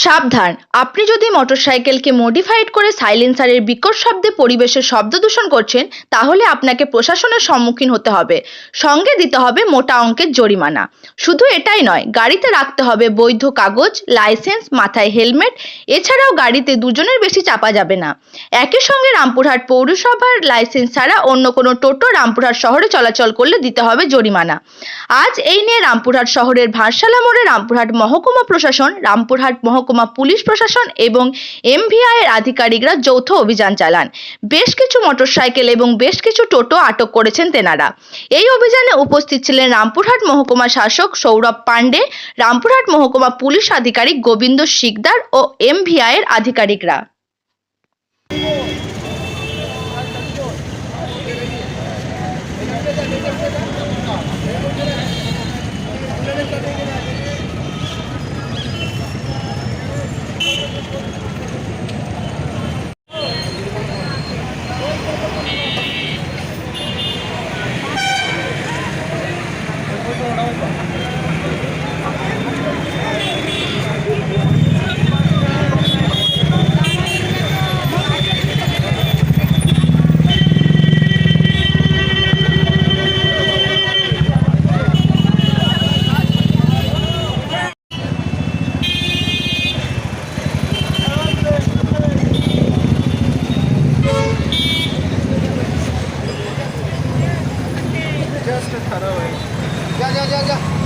সাবধান। আপনি যদি মোটরসাইকেলকে মডিফাইড করে সাইলেন্সারের বিকট শব্দে পরিবেশের শব্দ দূষণ করছেন, তাহলে আপনাকে প্রশাসনের সম্মুখীন হতে হবে। সঙ্গে দিতে হবে মোটা অঙ্কের জরিমানা। শুধু এটাই নয়, গাড়িতে রাখতে হবে বৈধ কাগজ লাইসেন্স মাথায় হেলমেট এছাড়াও গাড়িতে দুজনের বেশি চাপা যাবে না। একই সঙ্গে রামপুরহাট পৌরসভার লাইসেন্স ছাড়া অন্য কোনো টোটো রামপুরহাট শহরে চলাচল করলে দিতে হবে জরিমানা। আজ এই নিয়ে রামপুরহাট শহরের ভারসালা মোড়ে রামপুরহাট মহকুমা প্রশাসন, রামপুরহাট মহকুমা মহকুমা পুলিশ প্রশাসন এবং এমভিআই এর আধিকারিকরা যৌথ অভিযান চালান বেশ কিছু মোটরসাইকেল এবং বেশ কিছু টোটো আটক করেছেন তেনারা এই অভিযানে উপস্থিত ছিলেন রামপুরহাট মহকুমা শাসক সৌরভ পাণ্ডে, রামপুরহাট মহকুমা পুলিশ আধিকারিক গোবিন্দ শিকদার ও এমভিআই এর আধিকারিকরা जा जा जा. जा